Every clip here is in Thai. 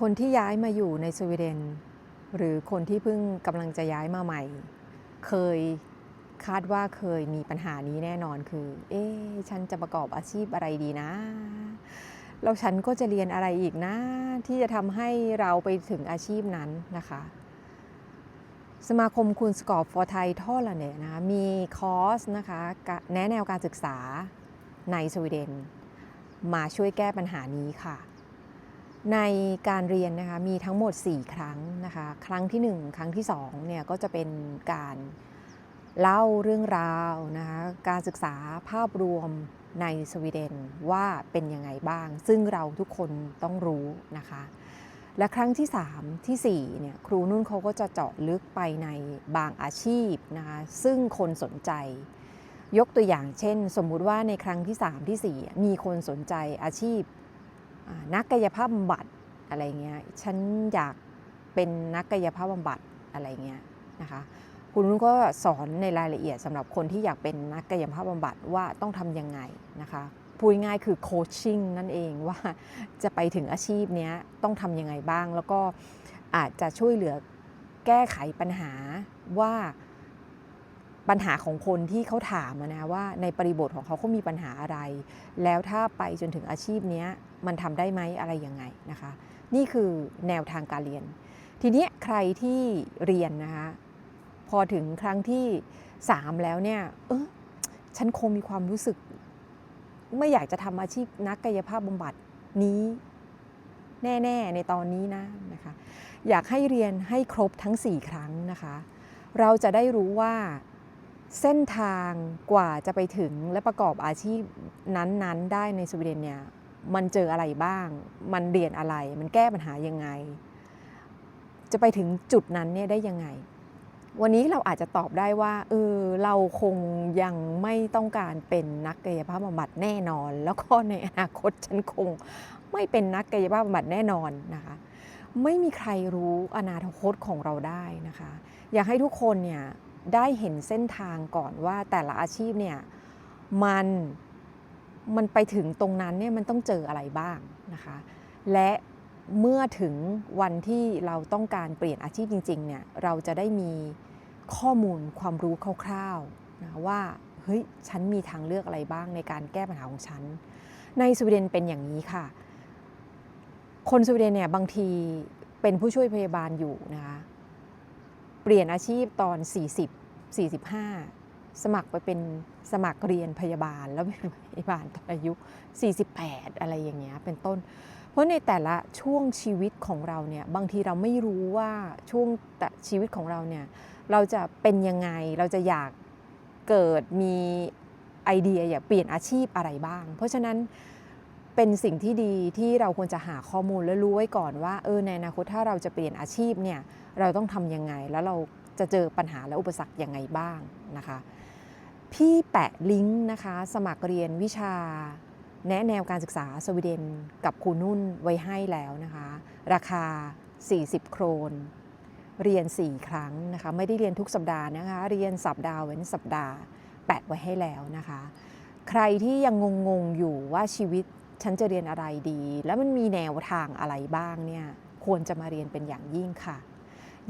คนที่ย้ายมาอยู่ในสวีเดน หรือคนที่เพิ่งกำลังจะย้ายมาใหม่ เคยคาดว่าเคยมีปัญหานี้แน่นอนคือ เอ๊ะฉันจะประกอบอาชีพอะไรดีนะ แล้วฉันก็จะเรียนอะไรอีกนะ ที่จะทำให้เราไปถึงอาชีพนั้นนะคะ สมาคมคุณสกอร์ฟอร์ไทยท่อละเนี่ยนะคะมีคอร์สนะคะแนะแนวการศึกษาในสวีเดน มาช่วยแก้ปัญหานี้ค่ะ ในการเรียนนะคะมีทั้งหมด 4 ครั้งนะคะครั้งที่ 1 ครั้งที่2เนี่ยก็จะเป็นการเล่าเรื่องราวนะคะการศึกษาภาพรวมในสวีเดนว่าเป็นยังไงบ้าง ซึ่งเราทุกคนต้องรู้นะคะ และครั้งที่ 3 ที่ 4เนี่ยครูนุ่นเขาก็จะเจาะลึกไปในบางอาชีพนะคะซึ่งคนสนใจ ยกตัวอย่างเช่น สมมุติว่าในครั้งที่ 3 ที่ 4 มีคนสนใจอาชีพ นักกายภาพบำบัดอะไรเงี้ยฉันอยากเป็นนักกายภาพบำบัดอะไรเงี้ยนะคะคุณนุ่นก็สอนในรายละเอียดสำหรับคนที่อยากเป็นนักกายภาพบำบัดว่าต้องทำยังไงนะคะพูดง่ายคือโคชชิ่งนั่นเองว่าจะไปถึงอาชีพนี้ต้องทำยังไงบ้าง แล้วก็อาจจะช่วยเหลือแก้ไขปัญหาว่า ปัญหาของคนที่เขาถามนะว่าในบริบทของเขาเขามีปัญหาอะไร แล้วถ้าไปจนถึงอาชีพนี้มันทำได้ไหมอะไรยังไงนะคะ นี่คือแนวทางการเรียน ทีเนี้ยใครที่เรียนนะคะพอถึงครั้งที่ 3 แล้วเนี่ยเออฉันคงมีความรู้สึก ไม่อยากจะทำอาชีพนักกายภาพบำบัดนี้แน่ๆในตอนนี้นะนะคะ อยากให้เรียนให้ครบทั้ง 4 ครั้งนะคะ เราจะได้รู้ว่า เส้นทางกว่าจะไปถึงและประกอบอาชีพนั้นๆ ได้ในสวีเดนเนี่ยมันเจออะไรบ้าง มันเรียนอะไร มันแก้ปัญหายังไง จะไปถึงจุดนั้นเนี่ยได้ยังไง วันนี้เราอาจจะตอบได้ว่าเออเราคงยังไม่ต้องการเป็นนักกายภาพบำบัดแน่นอน แล้วก็ในอนาคตฉันคงไม่เป็นนักกายภาพบำบัดแน่นอนนะคะ ไม่มีใครรู้อนาคตของเราได้นะคะ อยากให้ทุกคนเนี่ย ได้เห็นเส้นทางก่อนว่าแต่ละอาชีพเนี่ยมันมันไปถึงตรงนั้นเนี่ยมันต้องเจออะไรบ้างนะคะ และเมื่อถึงวันที่เราต้องการเปลี่ยนอาชีพจริงๆเนี่ยเราจะได้มีข้อมูลความรู้คร่าวๆนะว่าเฮ้ยฉันมีทางเลือกอะไรบ้างในการแก้ปัญหาของฉัน ในสวีเดนเป็นอย่างนี้ค่ะ คนสวีเดนเนี่ยบางทีเป็นผู้ช่วยพยาบาลอยู่นะคะ เปลี่ยนอาชีพตอน 40 45 สมัครไปเป็นสมัครเรียนพยาบาลแล้วเป็นพยาบาลตอนอายุ 48 อะไรอย่างเงี้ยเป็นต้น เพราะในแต่ละช่วงชีวิตของเราเนี่ยบางทีเราไม่รู้ว่าช่วงแต่ชีวิตของเราเนี่ยเราจะเป็นยังไงเราจะอยากเกิดมีไอเดียอยากเปลี่ยนอาชีพอะไรบ้าง เพราะฉะนั้น เป็นสิ่งที่ดีที่เราควรจะหาข้อมูลและรู้ไว้ก่อนว่าเออในอนาคตถ้าเราจะเปลี่ยนอาชีพเนี่ยเราต้องทำยังไง แล้วเราจะเจอปัญหาและอุปสรรคยังไงบ้างนะคะ พี่แปะลิงก์นะคะสมัครเรียนวิชา แนะแนวการศึกษาสวีเดนกับครูนุ่นไว้ให้แล้วนะคะ ราคา 40 โครน เรียน 4 ครั้งนะคะไม่ได้เรียนทุกสัปดาห์นะคะ เรียนสัปดาห์เว้นสัปดาห์แปะไว้ให้แล้วนะคะ ใครที่ยังงงๆอยู่ว่าชีวิต ฉันจะเรียนอะไรดี แล้วมันมีแนวทางอะไรบ้างเนี่ยควรจะมาเรียนเป็นอย่างยิ่งค่ะ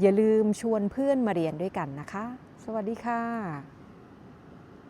อย่าลืมชวนเพื่อนมาเรียนด้วยกันนะคะ สวัสดีค่ะ